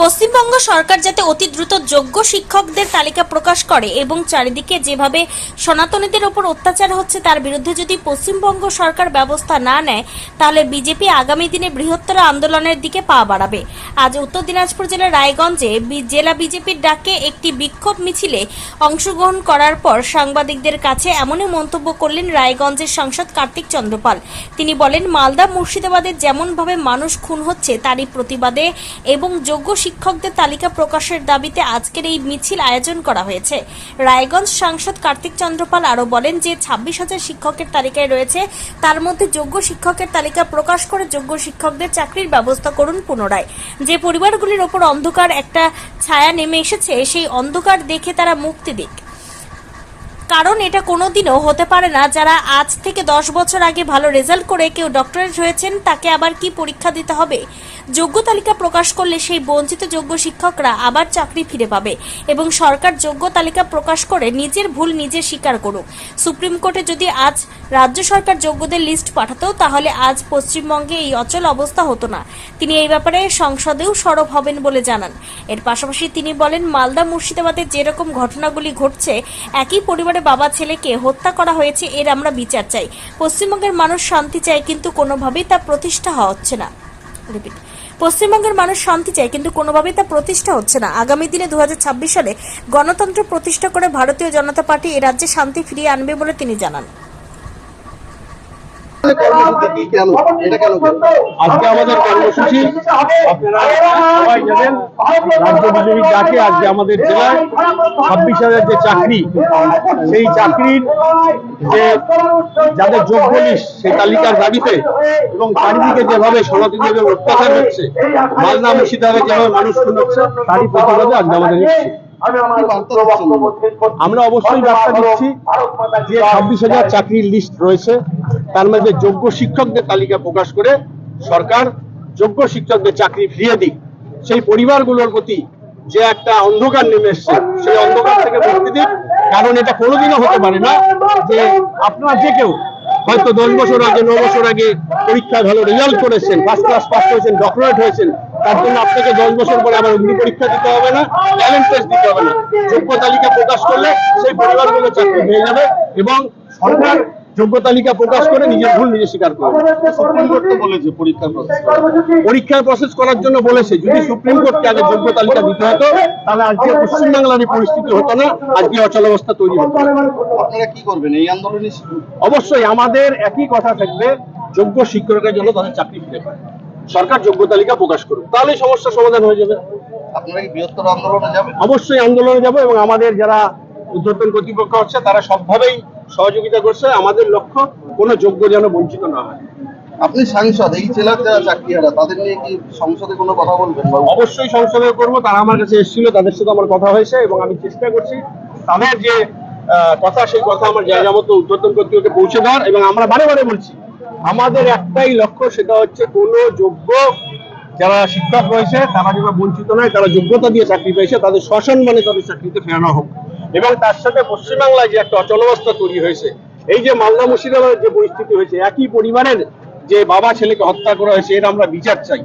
পশ্চিমবঙ্গ সরকার যাতে অতি দ্রুত যোগ্য শিক্ষকদের তালিকা প্রকাশ করে এবং চারিদিকে যেভাবে সনাতনীদের ওপর অত্যাচার হচ্ছে তার বিরুদ্ধে যদি পশ্চিমবঙ্গ সরকার ব্যবস্থা না নেয়, তাহলে বিজেপি আগামী দিনে বৃহত্তর আন্দোলনের দিকে পা বাড়াবে। আজ উত্তর দিনাজপুর জেলার রায়গঞ্জে জেলা বিজেপির ডাকে একটি বিক্ষোভ মিছিলে অংশগ্রহণ করার পর সাংবাদিকদের কাছে এমনই মন্তব্য করলেন রায়গঞ্জের সাংসদ কার্তিক চন্দ্রপাল। তিনি বলেন, মালদা মুর্শিদাবাদের যেমনভাবে মানুষ খুন হচ্ছে, তারই প্রতিবাদে এবং যোগ্য শিক্ষকদের তালিকা প্রকাশের দাবিতে আজকের এই মিছিল আয়োজন করা হয়েছে। রায়গঞ্জ সাংসদ কার্তিক চন্দ্রপাল আরও বলেন যে ছাব্বিশ হাজার শিক্ষকের তালিকায় রয়েছে, তার মধ্যে যোগ্য শিক্ষকের তালিকা প্রকাশ করে যোগ্য শিক্ষকদের চাকরির ব্যবস্থা করুন পুনরায়। যে পরিবারগুলির ওপর অন্ধকার একটা ছায়া নেমে এসেছে, সেই অন্ধকার দেখে তারা মুক্তি দিক। কারণ এটা কোনোদিনও হতে পারে না, যারা আজ থেকে দশ বছর আগে ভালো রেজাল্ট করে কেউ ডক্টরেট হয়েছেন, তাকে আবার কি পরীক্ষা দিতে হবে? যোগ্য তালিকা প্রকাশ করলে সেই বঞ্চিত যোগ্য শিক্ষকরা আবার চাকরি ফিরে পাবে এবং সরকার যোগ্য তালিকা প্রকাশ করে নিজের ভুল নিজে স্বীকার করুক। সুপ্রিম কোর্টে যদি আজ রাজ্য সরকার যোগ্যদের লিস্ট পাঠাতো, তাহলে আজ পশ্চিমবঙ্গে এই অচল অবস্থা হতো না। তিনি এই ব্যাপারে সংসদেও সরব হবেন বলে জানান। এর পাশাপাশি তিনি বলেন, মালদা মুর্শিদাবাদে যেরকম ঘটনাগুলি ঘটছে, একই পরিবারে বাবা ছেলেকে হত্যা করা হয়েছে, এর আমরা বিচার চাই। পশ্চিমবঙ্গের মানুষ শান্তি চায়, কিন্তু কোনোভাবেই তা প্রতিষ্ঠা হওয়া হচ্ছে না। রিপিট। পশ্চিমবঙ্গের মানুষ শান্তি চায়, কিন্তু কোনোভাবেই তা প্রতিষ্ঠা হচ্ছে না। আগামী দিনে দু হাজার ছাব্বিশ সালে গণতন্ত্র প্রতিষ্ঠা করে ভারতীয় জনতা পার্টি এ রাজ্যে শান্তি ফিরিয়ে আনবে বলে তিনি জানান। কর্মসূচি কেন? এটা কেন আজকে আমাদের কর্মসূচি রাজ্য ডাকে আজকে আমাদের জেলায় ছাব্বিশ হাজার যে চাকরি, সেই চাকরির যে যাদের যোগ্য সেই তালিকার দাবিতে এবং চারিদিকে যেভাবে অত্যাচার হচ্ছে, মালদা যেভাবে মানুষ হচ্ছে, তারই প্রতিবাদে আজকে আমাদের কি? আমরা অবশ্যই বার্তা দিচ্ছি যে ছাব্বিশ হাজার চাকরির লিস্ট রয়েছে তার মধ্যে যোগ্য শিক্ষকদের তালিকা প্রকাশ করে সরকার যোগ্য শিক্ষকদের চাকরি ফিরিয়ে দিক, সেই পরিবারগুলোর প্রতি যে একটা অন্ধকার নেমে এসছে, সেই অন্ধকার থেকে মুক্তি দিক। কারণ এটা কোনোদিনও হতে পারে না যে আপনার যে কেউ হয়তো দশ বছর আগে, ন বছর আগে পরীক্ষায় ভালো রেজাল্ট করেছেন ফার্স্ট ক্লাস পাস করেছেন ডক্টরেট হয়েছেন, তার জন্য আপনাকে দশ বছর পরে আবার অগ্নি পরীক্ষা দিতে হবে না ট্যালেন্ট টেস্ট দিতে হবে না। যোগ্য তালিকা প্রকাশ করলে সেই পরিবারগুলো চাকরি পেয়ে যাবে এবং সরকার যোগ্য তালিকা প্রকাশ করে নিজের ভুল নিজে স্বীকার করবে। সুপ্রিম কোর্ট তো বলেছে পরীক্ষার প্রসেস পরীক্ষার প্রসেস করার জন্য বলেছে যদি সুপ্রিম কোর্টকে আগে যোগ্য তালিকা দিতে হতো তাহলে আজকে পশ্চিমবাংলার এই পরিস্থিতি হতো না আজকে তৈরি হতো। আপনারা কি করবেন এই আন্দোলনে? অবশ্যই আমাদের একই কথা থাকবে যোগ্য শিক্ষকের জন্য তাদের চাকরি ফিরে পায়। সরকার যোগ্য তালিকা প্রকাশ করুক তাহলে সমস্যার সমাধান হয়ে যাবে। আপনারা কি বৃহত্তর আন্দোলনে যাবেন? অবশ্যই আন্দোলনে যাব এবং আমাদের যারা উদ্যোতন কর্তৃপক্ষ হচ্ছে তারা সবভাবেই সহযোগিতা করছে আমাদের লক্ষ্য কোনো যোগ্য যেন বঞ্চিত না হয়। আপনি সাংসদ এই জেলার যারা চাকরিহারা তাদের নিয়ে কি সংসদে কোনো কথা বলবেন অবশ্যই সংসদে করব তারা আমার কাছে এসেছিল তাদের সাথে আমার কথা হয়েছে এবং আমি চেষ্টা করছি তাদের যে কথা সেই কথা আমার জায়গা মতো উদ্বোধন কর্তৃপক্ষে পৌঁছে দেওয়ার এবং আমরা বারে বারে বলছি আমাদের একটাই লক্ষ্য সেটা হচ্ছে কোনো যোগ্য যারা শিক্ষক রয়েছে তারা যেন বঞ্চিত নয় তারা যোগ্যতা দিয়ে চাকরি পেয়েছে তাদের সসম্মানে তাদের চাকরিতে ফেরানো হোক। এবং তার সাথে পশ্চিমবাংলায় যে একটা অচলাবস্থা তৈরি হয়েছে, এই যে মালদা মুর্শিদাবাদের যে পরিস্থিতি হয়েছে, একই পরিবারের যে বাবা ছেলেকে হত্যা করা হয়েছে, এর আমরা বিচার চাই।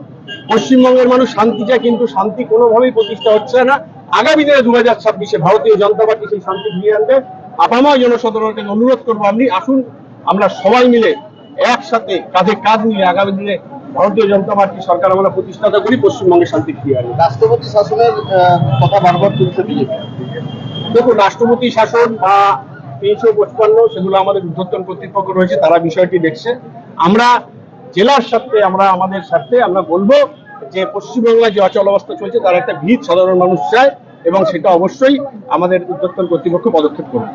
পশ্চিমবঙ্গের মানুষ শান্তি চায়, কিন্তু শান্তি কোনোভাবেই প্রতিষ্ঠা হচ্ছে না। আগামী দিনে দু হাজার ছাব্বিশে ভারতীয় জনতা পার্টি সেই শান্তি ফিরিয়ে আনবে। আপাময় জনসাধারণকে অনুরোধ করব, আপনি আসুন, আমরা সবাই মিলে একসাথে কাঁধে কাঁধ মিলে আগামী দিনে ভারতীয় জনতা পার্টি সরকার আমরা প্রতিষ্ঠাতা করি, পশ্চিমবঙ্গে শান্তি ফিরিয়ে আনবে। রাষ্ট্রপতি শাসনের কথা বারবার তুলছে বিজেপি। দেখুন, রাষ্ট্রপতি শাসন বা তিনশো পঁচপান্ন সেগুলো আমাদের উদ্যোতন কর্তৃপক্ষ রয়েছে, তারা বিষয়টি দেখছে। আমরা জেলার স্বার্থে, আমরা আমাদের স্বার্থে, আমরা বলব যে পশ্চিমবাংলায় যে অচল অবস্থা চলছে, তার একটা ভিত সাধারণ মানুষ চায় এবং সেটা অবশ্যই আমাদের উদ্যোতন কর্তৃপক্ষ পদক্ষেপ করবে